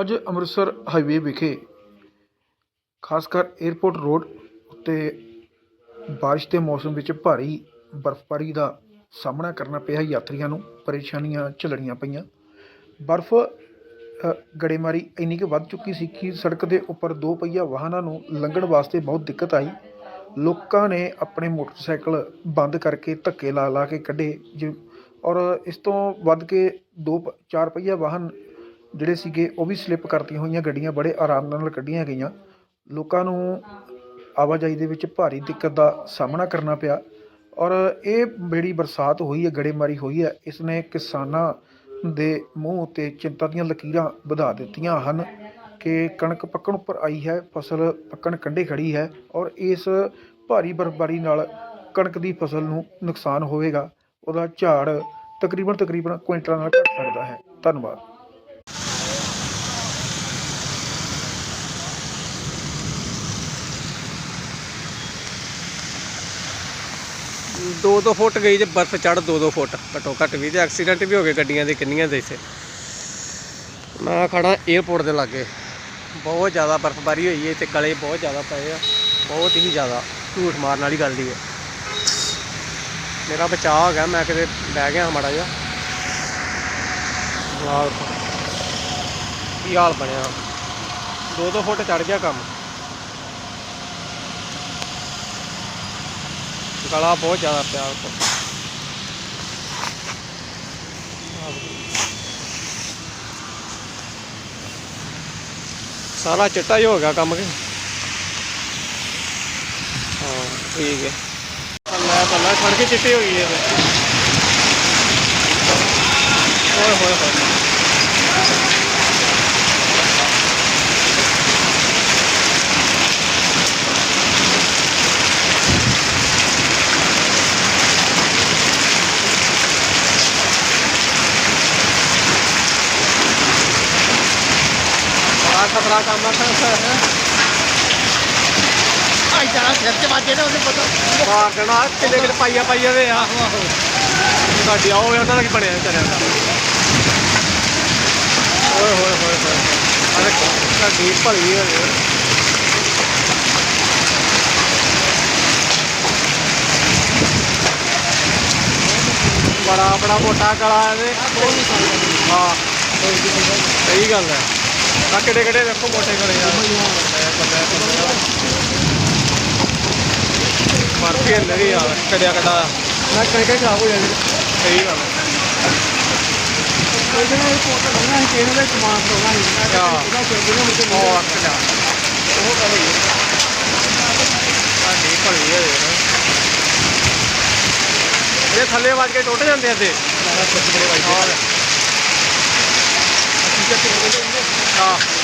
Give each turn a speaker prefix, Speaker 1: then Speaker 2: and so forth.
Speaker 1: ਅੱਜ ਅੰਮ੍ਰਿਤਸਰ ਹਾਈਵੇ ਵਿਖੇ ਖਾਸ ਕਰ ਏਅਰਪੋਰਟ ਰੋਡ ਉੱਤੇ ਬਾਰਿਸ਼ ਦੇ ਮੌਸਮ ਵਿੱਚ ਭਾਰੀ ਬਰਫ਼ਬਾਰੀ ਦਾ ਸਾਹਮਣਾ ਕਰਨਾ ਪਿਆ। ਯਾਤਰੀਆਂ ਨੂੰ ਪਰੇਸ਼ਾਨੀਆਂ ਝੱਲਣੀਆਂ ਪਈਆਂ। ਬਰਫ਼ ਗੜੇਮਾਰੀ ਇੰਨੀ ਕੁ ਵੱਧ ਚੁੱਕੀ ਸੀ ਕਿ ਸੜਕ ਦੇ ਉੱਪਰ ਦੋ ਪਹੀਆ ਵਾਹਨਾਂ ਨੂੰ ਲੰਘਣ ਵਾਸਤੇ ਬਹੁਤ ਦਿੱਕਤ ਆਈ। ਲੋਕਾਂ ਨੇ ਆਪਣੇ ਮੋਟਰਸਾਈਕਲ ਬੰਦ ਕਰਕੇ ਧੱਕੇ ਲਾ ਲਾ ਕੇ ਕੱਢੇ। ਜਿ- ਔਰ ਇਸ ਤੋਂ ਵੱਧ ਕੇ ਦੋ ਪ- ਚਾਰ ਪਹੀਆ ਵਾਹਨ ਜਿਹੜੇ ਸੀਗੇ, ਉਹ ਵੀ ਸਲਿੱਪ ਕਰਤੀਆਂ ਹੋਈਆਂ, ਗੱਡੀਆਂ ਬੜੇ ਆਰਾਮ ਨਾਲ ਕੱਢੀਆਂ ਗਈਆਂ। ਲੋਕਾਂ ਨੂੰ ਆਵਾਜਾਈ ਦੇ ਵਿੱਚ ਭਾਰੀ ਦਿੱਕਤ ਦਾ ਸਾਹਮਣਾ ਕਰਨਾ ਪਿਆ। ਔਰ ਇਹ ਜਿਹੜੀ ਬਰਸਾਤ ਹੋਈ ਹੈ, ਗੜੇਮਾਰੀ ਹੋਈ ਹੈ, ਇਸ ਨੇ ਕਿਸਾਨਾਂ ਦੇ ਮੂੰਹ ਉੱਤੇ ਚਿੰਤਾ ਦੀਆਂ ਲਕੀਰਾਂ ਵਧਾ ਦਿੱਤੀਆਂ ਹਨ ਕਿ ਕਣਕ ਪੱਕਣ ਉੱਪਰ ਆਈ ਹੈ, ਫਸਲ ਪੱਕਣ ਕੰਢੇ ਖੜੀ ਹੈ ਔਰ ਇਸ ਭਾਰੀ ਬਰਫ਼ਬਾਰੀ ਨਾਲ ਕਣਕ ਦੀ ਫਸਲ ਨੂੰ ਨੁਕਸਾਨ ਹੋਵੇਗਾ। ਉਹਦਾ ਝਾੜ ਤਕਰੀਬਨ ਤਕਰੀਬਨ ਕੁਇੰਟਲਾਂ ਨਾਲ ਘਟ ਸਕਦਾ ਹੈ। ਧੰਨਵਾਦ।
Speaker 2: ਦੋ ਦੋ ਫੁੱਟ ਗਈ ਜੇ ਬਰਫ਼ ਚੜ ਦੋ ਦੋ ਫੁੱਟ। ਘੱਟੋ ਘੱਟ ਵੀ ਤੇ ਐਕਸੀਡੈਂਟ ਵੀ ਹੋ ਗਏ ਗੱਡੀਆਂ ਦੇ, ਕਿੰਨੀਆਂ ਦੇ ਇੱਥੇ। ਮੈਂ ਖੜਾ 에어ਪੋਰਟ ਦੇ ਲਾਗੇ। ਬਹੁਤ ਜ਼ਿਆਦਾ ਬਰਫ਼ਬਾਰੀ ਹੋਈ ਹੈ ਤੇ ਕਲੇ ਬਹੁਤ ਜ਼ਿਆਦਾ ਪਏ ਆ। ਬਹੁਤ ਹੀ ਜ਼ਿਆਦਾ ਝੂਠ ਮਾਰਨ ਵਾਲੀ ਗੱਲ ਦੀ ਹੈ। ਮੇਰਾ ਬਚਾਅ ਹੋ ਗਿਆ, ਮੈਂ ਕਿਤੇ ਬਹਿ ਗਿਆ ਮਾੜਾ ਜਿਹਾ। ਆਹ ਕੀ ਹਾਲ ਬਣਿਆ? ਦੋ ਦੋ ਫੁੱਟ ਚੜ ਗਿਆ ਕੰਮ। ਗਲਾ ਬਹੁਤ ਜ਼ਿਆਦਾ ਪਿਆ ਸਾਰਾ ਚਿੱਟਾ ਹੀ ਹੋ ਗਿਆ ਕੰਮ ਕੇ। ਹਾਂ, ਠੀਕ ਹੈ। ਪੱਲਾ ਪੱਲਾ ਛੜ ਕੇ ਚਿੱਟੇ ਹੋ ਗਈ ਇਹ ਓਏ ਹੋਏ ਹੋਏ। ਖਤਰਾ ਕੰਮ ਆ ਹੈ।
Speaker 3: ਭਾਈ ਜਾਨਾ ਸਿਰ ਚ ਵੱਜੇ ਨਾ ਉਹਨੂੰ ਪਤਾ।
Speaker 2: ਮਾਰ ਦੇਣਾ ਕਿੱਲੇ ਕਿੱਲੇ ਪਾਈਆ ਪਾਈਆ ਦੇ ਆ ਸਾਡੀ ਆਓ ਉਹਨਾਂ ਦਾ ਕੀ ਬਣਿਆ ਵਿਚਾਰਿਆਂ ਦਾ। ਓਏ ਹੋਏ ਹੋਏ ਹੋਏ ਅਰੇ ਸਾਡੀ ਭਲੀ ਹੋ ਗਈ ਬੜਾ ਬੜਾ ਮੋਟਾ ਗਲਾ ਇਹਦੇ। ਹਾਂ। ਸਹੀ ਗੱਲ ਹੈ। ਆ ਕਿਹੜੇ ਕਿਹੜੇ ਵੇਖੋ ਮੋਟੇ ਗਲੇ ਆ। ਮਰ ਕੇ ਲਗੇ ਯਾਰ ਕੜਿਆ ਕੜਾ
Speaker 3: ਮੈਂ ਕਹਿ ਕੇ ਖਰਾਬ ਹੋ ਜਾਣੀ
Speaker 2: ਸਹੀ ਗੱਲ ਹੈ।
Speaker 3: ਕੋਈ ਜਣਾ ਇਹ ਫੋਟੋ ਲਾਉਣਾ ਹੈ ਕਿਹਨਾਂ ਦਾ ਸਮਾਨ ਹੈ।
Speaker 2: ਉਹ ਅੱਖ ਜਾ। ਉਹ ਭਲੀ ਹੈ ਇਹ ਥੱਲੇ ਵੱਜ ਕੇ ਟੁੱਟ ਜਾਂਦੇ ਆ ਤੇ
Speaker 3: ਬੜੇ ਵਾਈ
Speaker 2: ਹਾਂ